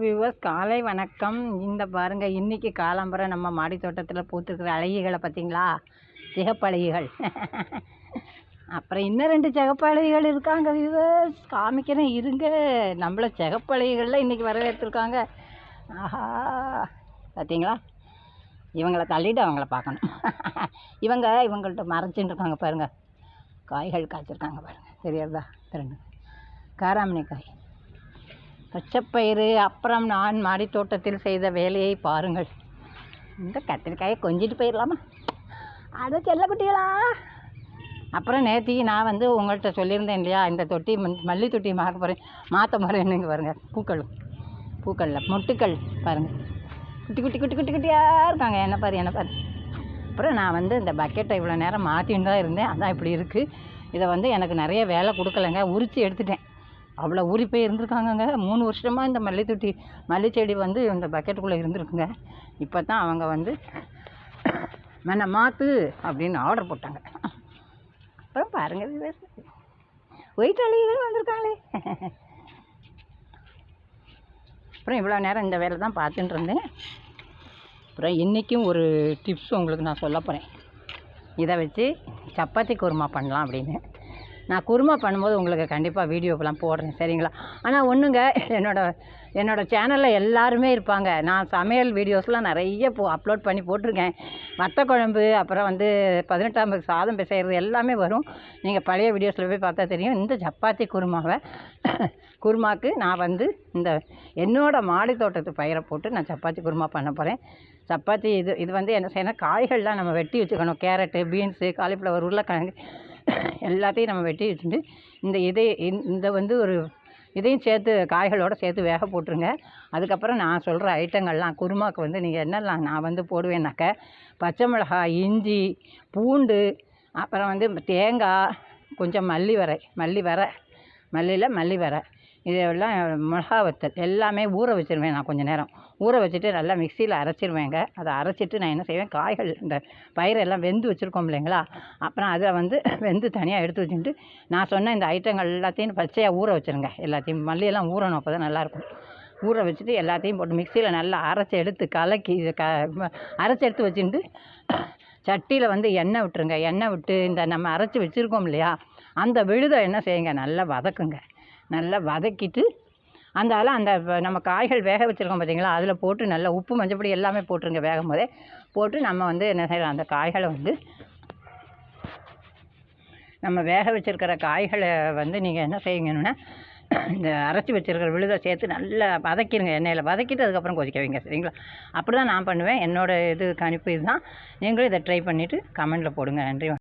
Viewers காலை வணக்கம். இந்த பாருங்க இன்னைக்கு காலம்பரம் நம்ம மாடி தோட்டத்தில் பூத்துருக்கிற அழகிகளை பார்த்தீங்களா? சிகப்பழகிகள். அப்புறம் இன்னும் ரெண்டு சிகப்பழகிகள் இருக்காங்க வியூவர்ஸ் காமிக்கிறேன் இருங்க. நம்மள சிகப்பழகிகளில் இன்றைக்கி வரவேற்றுருக்காங்க. வரவேற்றிருக்காங்க ஆஹா. பார்த்தீங்களா இவங்கள தள்ளிட்டு அவங்கள பார்க்கணும். இவங்க இவங்கள்ட்ட மறைச்சின்னு இருக்காங்க பாருங்கள் காய்கள் காய்ச்சிருக்காங்க பாருங்கள் தெரியாதா திரண்டு காராமணி காய். பச்சைப்பயிறு அப்புறம் நான் மாடித்தோட்டத்தில் செய்த வேலையை பாருங்கள். இந்த கத்திரிக்காயை கொஞ்சிட்டு போயிடலாமா அட செல்லக்குட்டிகளா அப்புறம் நேத்திக்கு நான் வந்து உங்கள்கிட்ட சொல்லியிருந்தேன் இல்லையா இந்த தொட்டி மண்- மல்லி தொட்டி மாற்ற போகிறேன் மாற்ற போகிறேன் இங்கே பாருங்கள் பூக்கள். பூக்களில் மொட்டுக்கள் பாருங்கள் குட்டி குட்டி குட்டி குட்டி குட்டியாக இருக்காங்க. என்ன பாரு என்ன பாரு. அப்புறம் நான் வந்து இந்த பக்கெட்டை இவ்வளோ நேரம் மாற்றின்னு தான் இருந்தேன். அதான் இப்படி இருக்குது இதை வந்து எனக்கு நிறைய வேலை கொடுக்கலங்க. உரித்து எடுத்துட்டேன். அவ்வளோ ஊறி போய் இருந்திருக்காங்கங்க. மூணு வருஷமாக இந்த மல்லி தொட்டி மல்லி செடி வந்து இந்த பக்கெட்டுக்குள்ளே இருந்திருக்குங்க. இப்போ தான் அவங்க வந்து மென்ன மாற்று அப்படின்னு ஆர்டர் போட்டாங்க. அப்புறம் பாருங்கள் ஒயிட் அழிகள் வந்திருக்காங்களே அப்புறம் இவ்வளோ நேரம் இந்த வேலை தான் பார்த்துட்டு இருந்தேன். அப்புறம் இன்றைக்கும் ஒரு டிப்ஸ் உங்களுக்கு நான் சொல்ல போகிறேன் இதை வச்சு சப்பாத்தி குருமா பண்ணலாம் அப்படின்னு. நான் குருமா பண்ணும்போது உங்களுக்கு கண்டிப்பாக வீடியோக்கெலாம் போடுறேன் சரிங்களா? ஆனால் ஒன்றுங்க என்னோட என்னோட சேனலில் எல்லாருமே இருப்பாங்க. நான் சமையல் வீடியோஸ்லாம் நிறைய போ அப்லோட் பண்ணி போட்டிருக்கேன். வத்த குழம்பு அப்புறம் வந்து பதினெட்டாம் சாதம் பிசைகிறது எல்லாமே வரும். நீங்கள் பழைய வீடியோஸில் போய் பார்த்தா தெரியும். இந்த சப்பாத்தி குருமாவை குருமாக்கு நான் வந்து இந்த என்னோடய மாடி தோட்டத்து பயிரை போட்டு நான் சப்பாத்தி குருமா பண்ண போகிறேன் சப்பாத்தி இது இது வந்து என்ன செய்யணும்? காய்கள்லாம் நம்ம வெட்டி வச்சுக்கணும். கேரட்டு பீன்ஸு காலிஃப்ளவர் உருளைக்கிழங்கு எல்லாத்தையும் நம்ம வெட்டி வச்சுட்டு இந்த இதை இந்த- இந்த வந்து ஒரு இதையும் சேர்த்து காய்களோடு சேர்த்து வேக போட்டுருங்க. அதுக்கப்புறம் நான் சொல்கிற ஐட்டங்கள்லாம் குருமாக்கு வந்து நீங்கள் என்னெல்லாம் நான் வந்து போடுவேன்னாக்க பச்சை மிளகாய் இஞ்சி பூண்டு அப்புறம் வந்து தேங்காய் கொஞ்சம் மல்லி வரை மல்லி வரை மல்லியில் மல்லி வரை. இதெல்லாம் மிளகா வத்தல் எல்லாமே ஊற வச்சிருவேன் நான் கொஞ்சம் நேரம். ஊற வச்சுட்டு நல்லா மிக்சியில் அரைச்சிருவேங்க. அதை அரைச்சிட்டு நான் என்ன செய்வேன்? காய்கள் இந்த பயிரெல்லாம் வெந்து வச்சுருக்கோம் இல்லைங்களா? அப்புறம் அதை வந்து வெந்து தனியாக எடுத்து வச்சுட்டு நான் சொன்ன இந்த ஐட்டங்கள் எல்லாத்தையும் பச்சையாக ஊற வச்சுருங்க. எல்லாத்தையும் மல்லியெல்லாம் ஊறணும் அப்போ தான் நல்லாயிருக்கும். ஊற வச்சுட்டு எல்லாத்தையும் போட்டு மிக்சியில் நல்லா அரைச்சி எடுத்து கலக்கி இது க அரைச்சி எடுத்து வச்சுட்டு சட்டியில் வந்து எண்ணெய் விட்டுருங்க. எண்ணெய் விட்டு இந்த நம்ம அரைச்சி வச்சுருக்கோம் இல்லையா? அந்த விழுதை என்ன செய்யுங்க? நல்லா வதக்குங்க. நல்லா வதக்கிட்டு அந்த அந்த நம்ம காய்கள் வேக வச்சுருக்கோம் பார்த்தீங்களா அதில் போட்டு நல்லா உப்பு மஞ்சப்பொடி எல்லாமே போட்டுருங்க வேகும் போதே. போட்டு நம்ம வந்து என்ன செய்யலாம்? அந்த காய்களை வந்து நம்ம வேக வச்சுருக்கிற காய்களை வந்து நீங்கள் என்ன செய்யுங்கன்னா இந்த அரைச்சி வச்சுருக்கிற விழுதை சேர்த்து நல்லா வதக்கிடுங்க எண்ணெயில். வதக்கிட்டு அதுக்கப்புறம் கொதிக்க வைங்க சரிங்களா? அப்படி தான் நான் பண்ணுவேன். என்னோட இது கணிப்பு இதுதான். நீங்களும் இதை ட்ரை பண்ணிவிட்டு கமெண்டில் போடுங்க. நன்றி